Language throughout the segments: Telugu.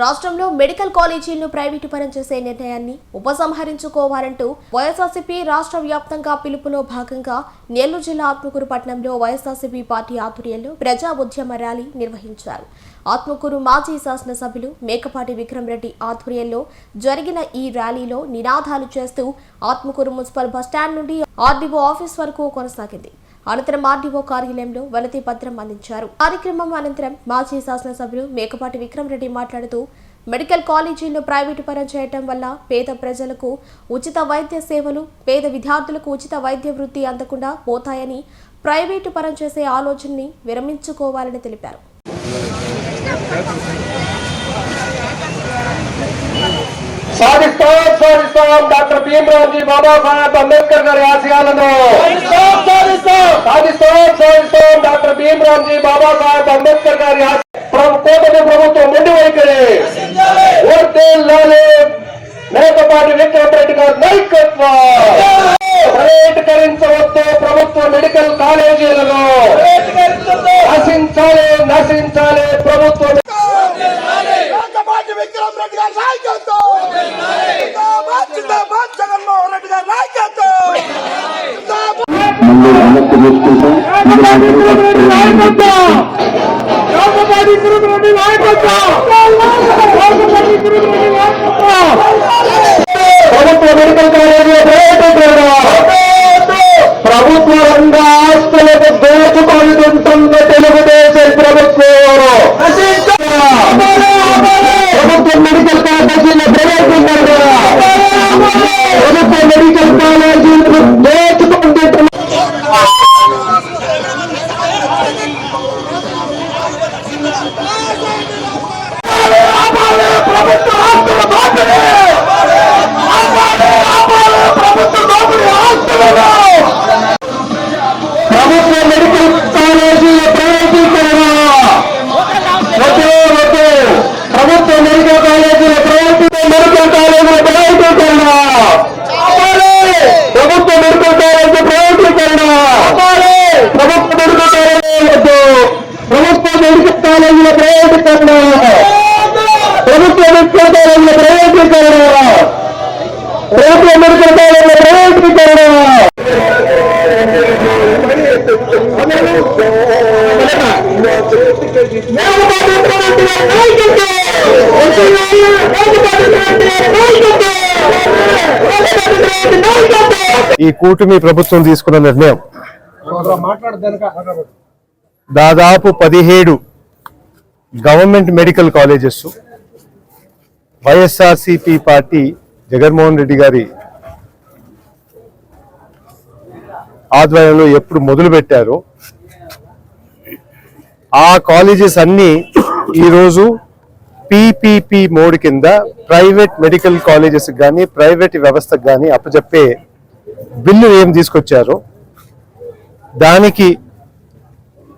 రాష్ట్రంలో మెడికల్ కాలేజీలను ప్రైవేటు పరం చేసే నిర్ణయాన్ని ఉపసంహరించుకోవాలంటూ వైఎస్ఆర్సీపీ రాష్ట్ర వ్యాప్తంగా పిలుపులో భాగంగా నెల్లూరు జిల్లా ఆత్మకూరు పట్టణంలో వైఎస్ఆర్సీపీ పార్టీ ఆధ్వర్యంలో ప్రజా ఉద్యమ ర్యాలీ నిర్వహించారు. ఆత్మకూరు మాజీ శాసనసభ్యులు మేకపాటి విక్రమ్ రెడ్డి ఆధ్వర్యంలో జరిగిన ఈ ర్యాలీలో నినాదాలు చేస్తూ ఆత్మకూరు మున్సిపల్ బస్టాండ్ నుండి ఆర్డీఓ ఆఫీస్ వరకు కొనసాగింది. అనంతరం ఆర్డీఓ కార్యాలయంలో వనతి పత్రం అందించారు. కార్యక్రమం అనంతరం మాజీ శాసనసభ్యులు మేకపాటి విక్రమ్ రెడ్డి మాట్లాడుతూ మెడికల్ కాలేజీలను ప్రైవేటు పరం చేయటం వల్ల పేద ప్రజలకు ఉచిత వైద్య సేవలు పేద విద్యార్థులకు ఉచిత వైద్య వృత్తి అందకుండా పోతాయని ప్రైవేటు పరం చేసే ఆలోచనని విరమించుకోవాలని తెలిపారు. సాధిస్తాం సాధిస్తాం. డాక్టర్ భీమరావుజీ బాబాసాహెబ్ అంబేద్కర్ గారి ఆశయాలను. సాధిస్తాం సాధిస్తాం. డాక్టర్ భీమరావుజీ బాబాసాహెబ్ అంబేద్కర్ గారి కూటమి ప్రభుత్వం ముందు వైఖరి. మేకపాటి విక్రమ్ రెడ్డి గారి నాయకత్వం. ప్రైవేటీకరించవద్దు ప్రభుత్వ మెడికల్ కాలేజీలను. నశించాలి నశించాలి ప్రభుత్వ విక్రమ్ రెడ్డి గారి నాయకత్వం. జగన్మోహన్ రెడ్డి గారి నాయకత్వం. ప్రభుత్వ మెడికల్ కాలేజీల ప్రభుత్వ రంగ ఆస్తులకు దోచుకొని తెలుగు ప్రభుత్వ ఆస్తుల బాధ్యత ప్రభుత్వ ఈ కూటమి ప్రభుత్వం తీసుకున్న నిర్ణయం. దాదాపు పదిహేడు government medical colleges YSRCP party Jaganmohan Reddy గారి ఆధ్వర్యంలో ఎప్పుడు మొదలు పెట్టారో. ఆ కాలేజెస్ అన్నీ ఈరోజు పీపీపీ మోడ్ కింద ప్రైవేట్ మెడికల్ కాలేజెస్ కానీ ప్రైవేట్ వ్యవస్థకు కానీ అప్పచెప్పే బిల్లు ఏం తీసుకొచ్చారో. దానికి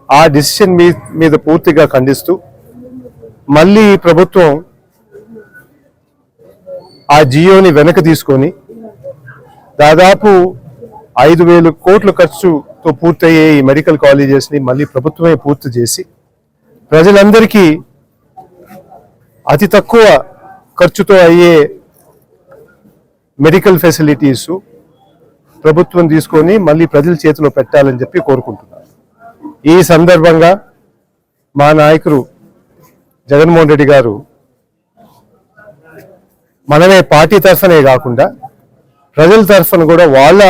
ఆ డిసిషన్ మీ మీద పూర్తిగా ఖండిస్తూ మళ్ళీ ప్రభుత్వం ఆ జియోని వెనక తీసుకొని దాదాపు ఐదు వేలు కోట్ల ఖర్చుతో పూర్తయ్యే ఈ మెడికల్ కాలేజెస్ని మళ్ళీ ప్రభుత్వమే పూర్తి చేసి ప్రజలందరికీ అతి తక్కువ ఖర్చుతో అయ్యే మెడికల్ ఫెసిలిటీస్ ప్రభుత్వం తీసుకొని మళ్ళీ ప్రజల చేతిలో పెట్టాలని చెప్పి కోరుకుంటున్నారు ఈ సందర్భంగా మా నాయకుడు జగన్మోహన్ రెడ్డి గారు మనమే పార్టీ తరఫునే కాకుండా ప్రజల తరఫున కూడా వాళ్ళ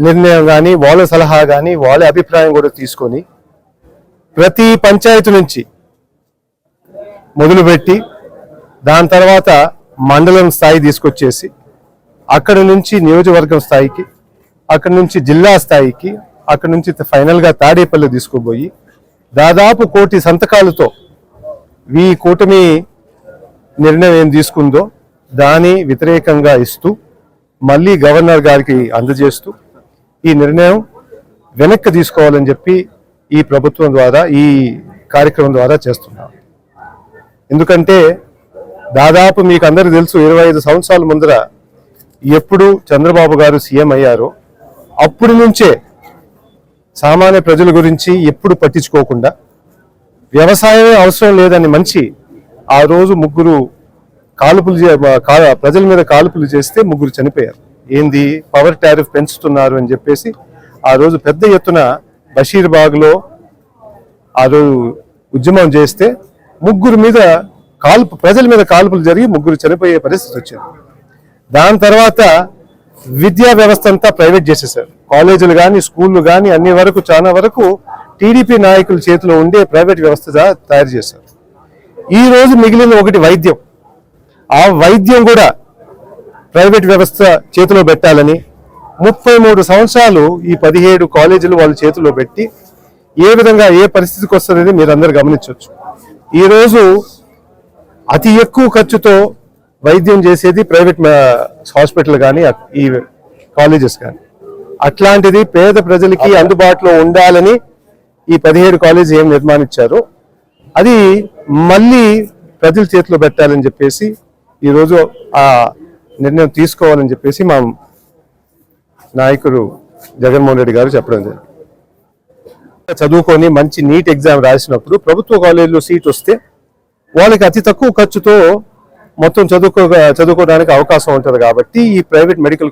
నిర్ణయం కానీ వాళ్ళ సలహా కానీ వాళ్ళ అభిప్రాయం కూడా తీసుకొని ప్రతి పంచాయతీ నుంచి మొదలుపెట్టి దాని తర్వాత మండలం స్థాయి తీసుకొచ్చేసి అక్కడి నుంచి నియోజకవర్గం స్థాయికి అక్కడి నుంచి జిల్లా స్థాయికి అక్కడి నుంచి ఫైనల్గా తాడేపల్లి తీసుకుపోయి దాదాపు కోటి సంతకాలతో ఈ కూటమి నిర్ణయం ఏం తీసుకుందో దాని వ్యతిరేకంగా ఇస్తూ మళ్ళీ గవర్నర్ గారికి అందజేస్తూ ఈ నిర్ణయం వెనక్కి తీసుకోవాలని చెప్పి ఈ ప్రభుత్వం ద్వారా ఈ కార్యక్రమం ద్వారా చేస్తున్నాం. ఎందుకంటే దాదాపు మీకు అందరికీ తెలుసు ఇరవై ఐదు సంవత్సరాల ముందర ఎప్పుడు చంద్రబాబు గారు సీఎం అయ్యారో అప్పటి నుంచే సామాన్య ప్రజల గురించి ఎప్పుడు పట్టించుకోకుండా వ్యవసాయమే అవసరం లేదని మంచి ఆ రోజు ముగ్గురు కాల్పులు ప్రజల మీద కాల్పులు చేస్తే ముగ్గురు చనిపోయారు. ఏంది పవర్ టారిఫ్ పెంచుతున్నారు అని చెప్పేసి ఆ రోజు పెద్ద ఎత్తున బషీర్బాగ్లో ఆ రోజు ఉద్యమం చేస్తే ముగ్గురు మీద కాల్పు ప్రజల మీద కాల్పులు జరిగి ముగ్గురు చనిపోయే పరిస్థితి వచ్చింది. దాని తర్వాత విద్యా వ్యవస్థ అంతా ప్రైవేట్ చేసేసారు కాలేజీలు కానీ స్కూళ్ళు కానీ అన్ని వరకు చాలా వరకు టీడీపీ నాయకుల చేతిలో ఉండే ప్రైవేట్ వ్యవస్థ తయారు చేశారు. ఈ రోజు మిగిలిన ఒకటి వైద్యం. ఆ వైద్యం కూడా ప్రైవేట్ వ్యవస్థ చేతిలో పెట్టాలని ముప్పై మూడు సంవత్సరాలు ఈ పదిహేడు కాలేజీలు వాళ్ళ చేతిలో పెట్టి ఏ విధంగా ఏ పరిస్థితికి వస్తుందనేది మీరు అందరు గమనించవచ్చు ఈరోజు అతి ఎక్కువ ఖర్చుతో వైద్యం చేసేది ప్రైవేట్ హాస్పిటల్ కానీ ఈ కాలేజెస్ కానీ. అట్లాంటిది పేద ప్రజలకి అందుబాటులో ఉండాలని ఈ పదిహేడు కాలేజీ ఏం నిర్మాణించారు. అది మళ్ళీ ప్రజల చేతిలో పెట్టాలని చెప్పేసి ఈరోజు ఆ నిర్ణయం తీసుకోవాలని చెప్పేసి మా నాయకుడు జగన్మోహన్ రెడ్డి గారు చెప్పడం జరిగింది. చదువుకొని మంచి నీట్ ఎగ్జామ్ రాసినప్పుడు ప్రభుత్వ కాలేజీలో సీట్ వస్తే వాళ్ళకి అతి తక్కువ ఖర్చుతో మొత్తం చదువుకో చదువుకోవడానికి అవకాశం ఉంటుంది కాబట్టి ఈ private medical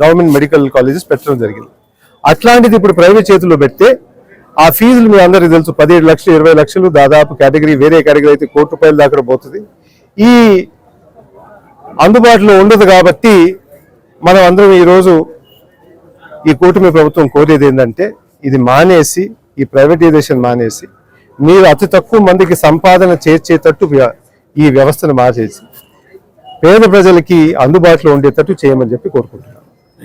government medical colleges పెట్టడం జరిగింది. అట్లాంటిది ఇప్పుడు ప్రైవేట్ చేతుల్లో పెడితే ఆ ఫీజులు మీ అందరికీ తెలుసు. పదిహేడు లక్షలు ఇరవై లక్షలు దాదాపు కేటగిరీ వేరే కేటగిరీ అయితే కోటి రూపాయల దాకా పోతుంది. ఈ అందుబాటులో ఉండదు కాబట్టి మనం అందరం ఈరోజు ఈ కూటమి ప్రభుత్వం కోరేది ఏంటంటే ఇది మానేసి ఈ ప్రైవేటైజేషన్ మానేసి మీరు అతి తక్కువ మందికి సంపాదన చేర్చేటట్టు వ్య- ఈ వ్యవస్థను మార్చేసి పేద ప్రజలకి అందుబాటులో ఉండేటట్టు చేయమని చెప్పి కోరుకుంటున్నాను